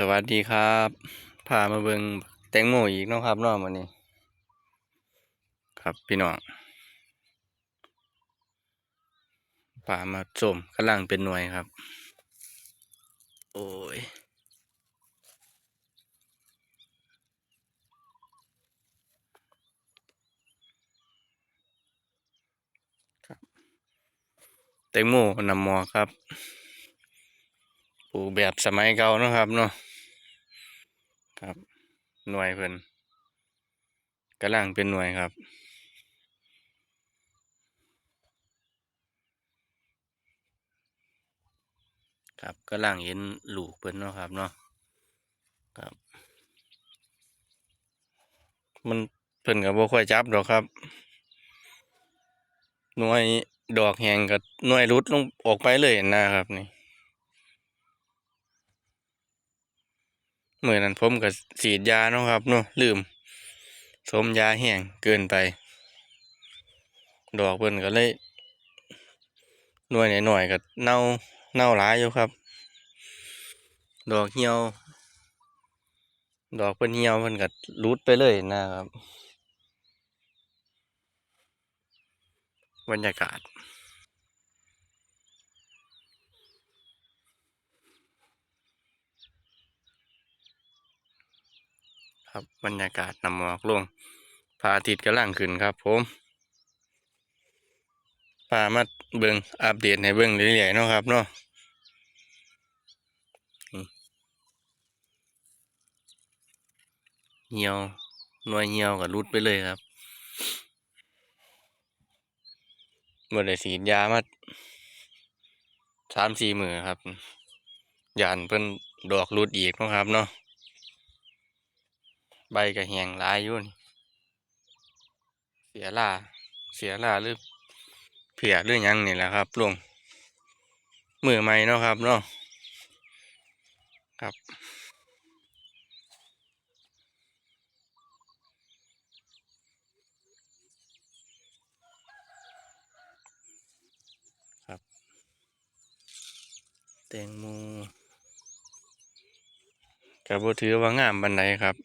สวัสดีครับพามาเบิงแตงโมอีกนะครับนาะวันนี้ ครับพี่น้องพามาส้มกำลังเป็นหน่วยครับ โอ้ยครับแตงโมนำหมอครับ ปลูกแบบสมัยเก่านะครับเนาะ ครับ หน่วยเพิ่นกำลังเป็นหน่วยครับ ครับกำลังเห็นลูกเพิ่นเนาะครับเนาะครับ มันเพิ่นก็บ่ค่อยจับดอกครับ หน่วยดอกแหงกับหน่วยรุดลงออกไปเลยนะครับนี่ มื่อนั้นผมก็ฉีดยาเนาะครับเนาะลืม สมยาแห้งเกินไป ดอกเพิ่นก็เลยหน่วยหน่อยก็เน่าเน่าหลายอยู่ครับ ดอกเหี่ยว ดอกเพิ่นเหี่ยวเพิ่นก็รุดไปเลยนะครับ บรรยากาศ ครับ บรรยากาศนำหมอกลงพระอาทิตย์กำลังขึ้นครับผมพามาเบิ่งอัปเดตให้เบิ่งเรื่อยๆเนาะครับเนาะเหี่ยวหน่วยเหี่ยวก็รุดไปเลยครับบ่อได้ฉีดยามาสามสี่มือครับยานเพิ่นดอกรุดอีกนะครับเนาะ ใบก็แหงหลายอยู่นี่เสียล่าเสียล่าหรือเพียหรือยังนี่แหละครับลุงมือใหม่เนาะครับเนาะครับครับ แตงโมก็บ่ถือว่างามบันไดครับ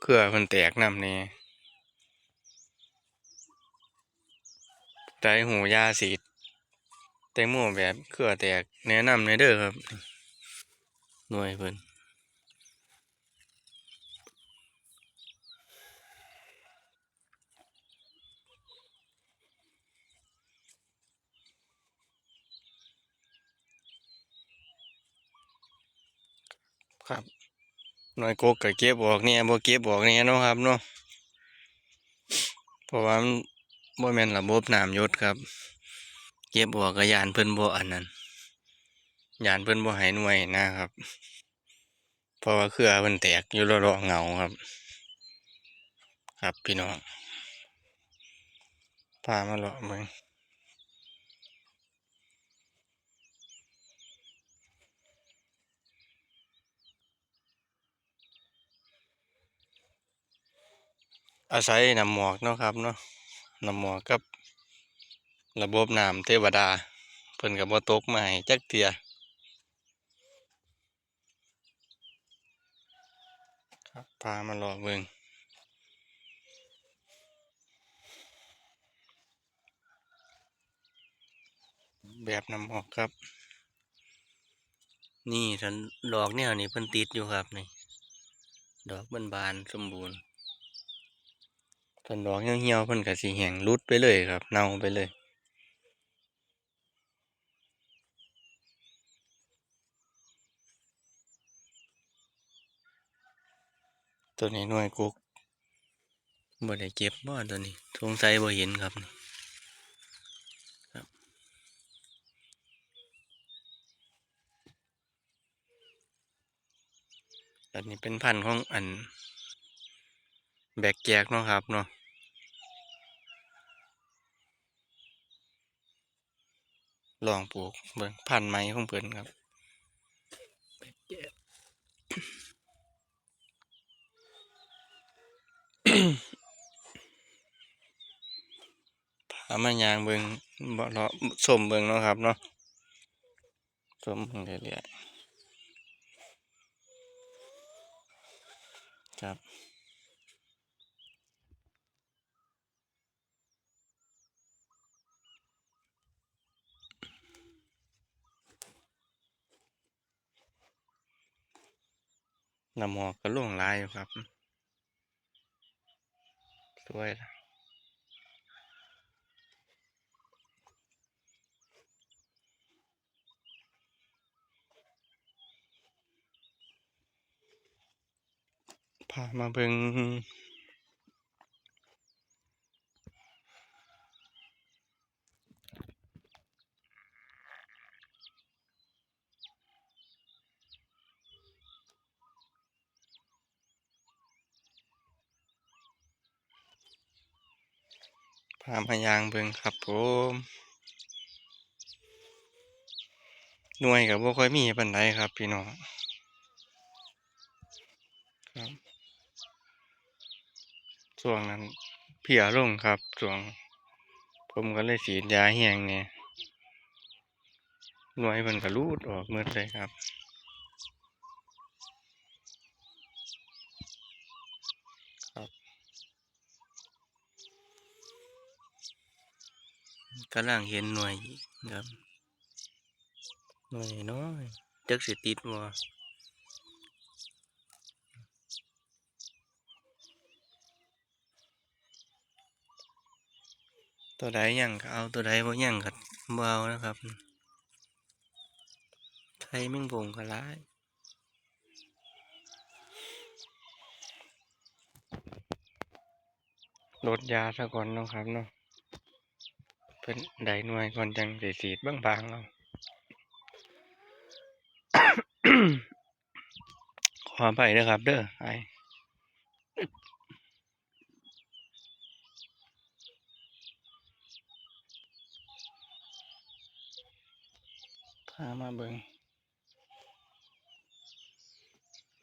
เครือเพิ่นแตกนำนี่ใจหูยาสีดแตงโมแบบเครือแตกแนะนำในเด้อครับ หน่วยเพิ่นครับ น่วยกกก็เก็บออกเนี่ยบ่เก็บออกเนี่ยเนาะครับเนาะเพราะว่ามันบ่แม่นระบบน้ำยศครับ เก็บออกก็ยานเพิ่นบ่อันนั้นยานเพิ่นบ่ให้หน่วยนะครับ เพราะว่าเครือเพิ่นแตกอยู่รอๆเงาครับ ครับพี่น้องพามาเลาะเบิ่ง อาศัยน้ำหมอกเนาะครับเนาะน้ำหมอกกับระบบน้ำเทวดา เพิ่นก็บ่ตกมาให้จักเที่ยครับพามาเลาะเบิ่งแบบน้ำหมอกครับ นี่ทันดอกแนวนี้เพิ่นติดอยู่ครับนี่ ดอกบานๆสมบูรณ์ ทันดอกเหี่ยวๆเพิ่นก็สิแห้งรุดไปเลยครับ เน่าไปเลยตัวนี้หน่วยกุกบ่ได้เก็บบ่ตัวนี้สงสัยบ่เห็นครับนี่ครับ อันนี้เป็นพันธุ์ของอัน แบกแจกเนาะครับเนาะ ลองปลูกเบิ่งพันธุ์ใหม่ของเพิ่นครับแบกแจกพามายางเบิ่งบ่เลาะส้มเบิ่งเนาะครับเนาะส้มเบิ่งเรื่อยๆ น้ำหมอกก็ล่วงลายอยู่ครับ สวยนะพามาเบิ่ง พามายางเบิงครับผมหน่วยกับบ่ค่อยมีปานใดครับพี่น้องครับช่วงนั้นเพียลงครับช่วง ผมก็เลยฉีดยาแหงเนี่ยหน่วยมันก็รูดออกหมดเลยครับครับ กำลังเห็นหน่วยครับ หน่วยน้อยจักสิติดบ่ตัวใดยังก็เอาตัวใดบ่ยังก็บ่เอานะครับไทยแม่งบงก็ร้ายลดยาซะก่อนนะครับเนาะ พิ่นได้หน่วยก่อนจังสิฉีดบางๆเอาขออภัยเด้อครับเด้อไอพามาเบิง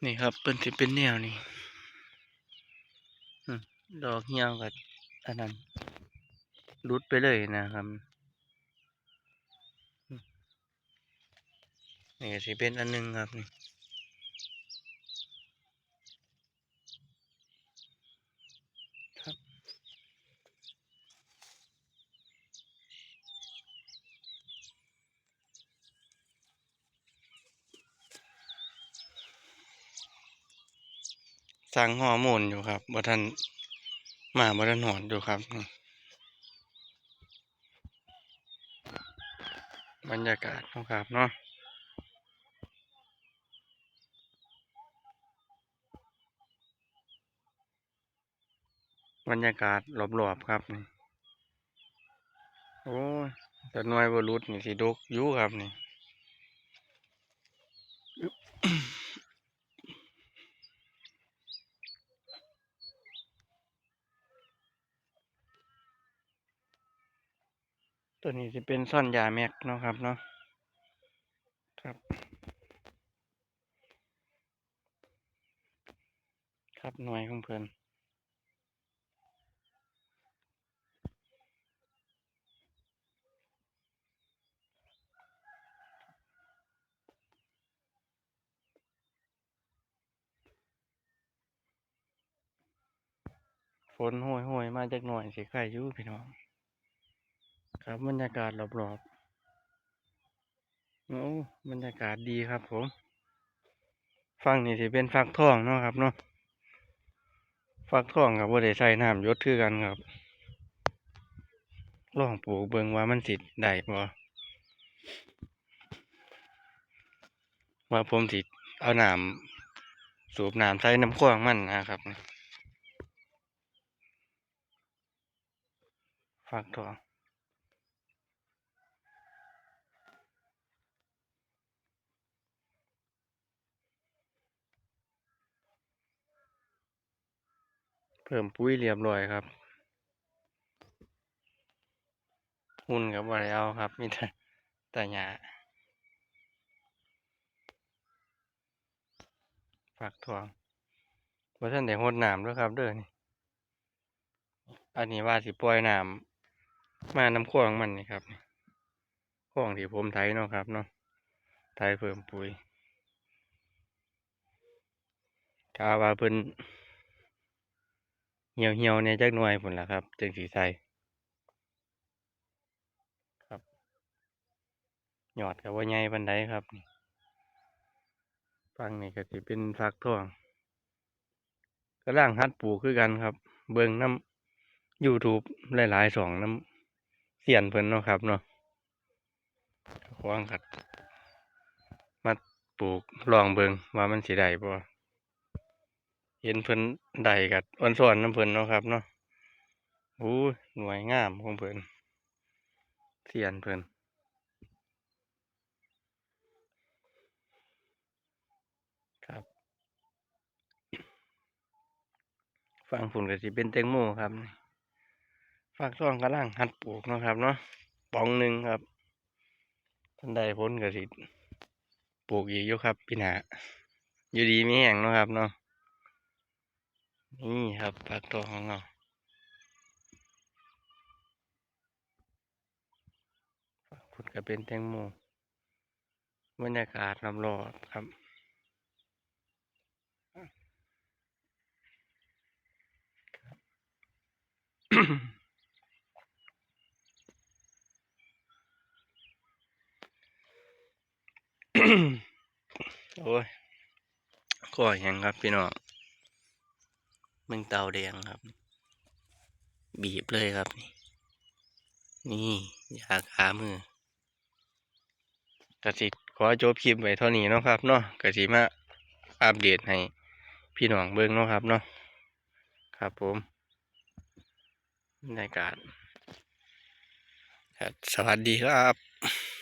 นี่ครับเป็นสิเป็นแนวนี่ดอกเหี่ยวกับอันนั้น รุดไปเลยนะครับอืมนี่ก็สิเป็นอันหนึงครับนี่ครับสั่งฮอร์โมนอยู่ครับบ่ทันมาบ่ทันหอนอยู่ครับ บรรยากาศนะครับเนาะบรรยากาศรอบๆครับนี่ โอ้แต่หน่วยบ่หลุดนี่สิดกยุครับนี่ ตัวนี้จะเป็นซ่อนยาแม็กเนาะครับเนาะครับ ครับหน่วยของเพิ่อนฝนโหยโหยๆมาจากหน่อยสิใครอยู่พี่น้อง ครับบรรยากาศรอบๆโอ้บรรยากาศดีครับผมฟังนี่สิเป็นฟักทองเนาะครับเนาะฟักทองกับบ่ได้ใส่น้ำยศคือกันครับลองปลูกเบิ่งว่ามันสิได้บ่ว่าผมสิเอาน้ำสูบน้ำใส่น้ำข้างมันนะครับฟักทอง เพิ่มปุ๋ยเรียบร้อยครับ หุ่นกับบ่ได้เอาครับ มีแต่แต่หญ้าฟักทองบ่ทันได้รดน้ำด้อครับ เด้อนี่อันนี้ว่าสิปล่อยน้ำมาน้ำคลองมันนี่ครับนี่คลองที่ผมไถเนาะครับเนาะไถเพิ่มปุ๋ยกาวาเพิ่น เหี่ยวเหี่ยวเนี่ยจักหน่วยพุ่นละครับจังสีใสครับ หยอดก็บ่ใหญ่ปานใดครับฟังนี่ก็สิเป็นฟักทองกำลังหัดปลูกคือกันครับ เบิ่งน้ำ YouTube หลายๆช่องน้ำเสียนเพิ่นเนาะครับเนาะขวางกัด มาปลูกลองเบิ่งว่ามันสิได้บ่ เห็นเพิ่นได้กัดอ่อนซ้อนน้ำเพิ่นเนาะครับเนาะโอ้ยหน่วยงามของเพิ่นเสียนเพิ่นครับ ฟังฝุ่นก็สิเป็นแตงโมครับฝากซ่องกำลังหัดปลูกเนาะครับเนาะปองหนึ่งครับทันได้ผลก็สิปลูกอีกอยู่ครับพี่หนาอยู่ดีมีแห้งเนาะครับเนาะ นี่ครับฝากตัวของเราฝากฝุ่นก็เป็นแตงโมบรรยากาศรอบๆครับโอ้ยข้อแห้งครับพี่น้อง มึงเตาแดงครับ บีบเลยครับ นี่นี่ยาขามือกระสิขอจบคลิปไว้เท่านี้เนาะครับเนาะกระสิมาอัปเดตให้พี่น้องเบิ่งเนาะครับเนาะครับผมบรรยากาศครับสวัสดีครับ